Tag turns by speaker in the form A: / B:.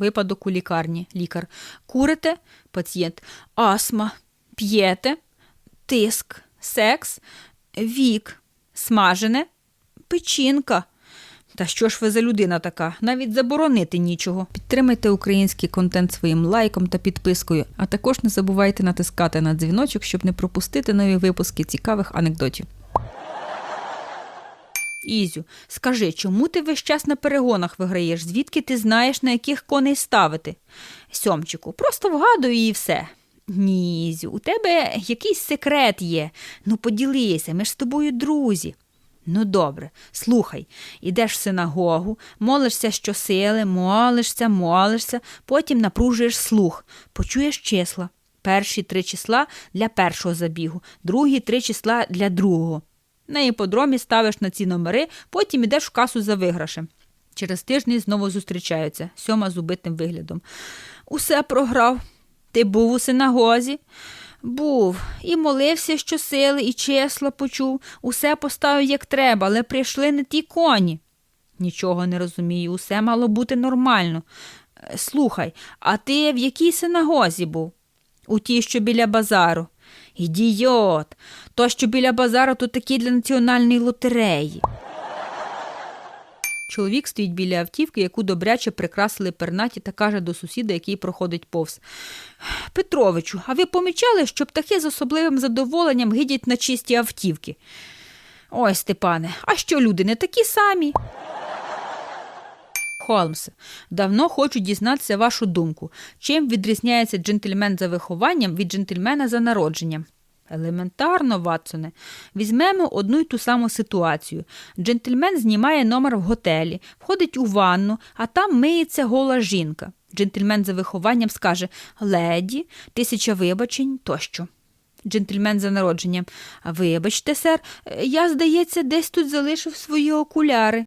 A: Випадок у лікарні. Лікар. Курите? Пацієнт. Астма. П'єте? Тиск. Секс. Вік. Смажене. Печінка. Та що ж ви за людина така? Навіть заборонити нічого. Підтримайте український контент своїм лайком та підпискою, а також не забувайте натискати на дзвіночок, щоб не пропустити нові випуски цікавих анекдотів. Ізю, скажи, чому ти весь час на перегонах виграєш? Звідки ти знаєш, на яких коней ставити? Сьомчику, просто вгадую і все. Ні, Ізю, у тебе якийсь секрет є. Ну поділися, ми ж з тобою друзі. Ну, добре, слухай, ідеш в синагогу, молишся щосили, молишся, молишся, потім напружуєш слух, почуєш числа. Перші три числа для першого забігу, другі три числа для другого. На іподромі ставиш на ці номери, потім ідеш в касу за виграшем. Через тиждень знову зустрічаються, сьома з убитим виглядом. Усе програв. Ти був у синагозі? Був. І молився щосили, і числа почув. Усе поставив як треба, але прийшли не ті коні. Нічого не розумію, усе мало бути нормально. Е, Слухай, а ти в якій синагозі був? У тій, що біля базару. Ідіот. То, що біля базару, то такі для національної лотереї. Чоловік стоїть біля автівки, яку добряче прикрасили пернаті, та каже до сусіда, який проходить повз. Петровичу, а ви помічали, що птахи з особливим задоволенням гидять на чисті автівки? Ой, Степане, а що люди не такі самі? Холмсе, давно хочу дізнатися вашу думку. Чим відрізняється джентльмен за вихованням від джентльмена за народженням? Елементарно, Ватсоне. Візьмемо одну й ту саму ситуацію. Джентльмен знімає номер в готелі, входить у ванну, а там миється гола жінка. Джентльмен за вихованням скаже леді, тисяча вибачень тощо. Джентльмен за народженням. Вибачте, сер, я, здається, десь тут залишив свої окуляри.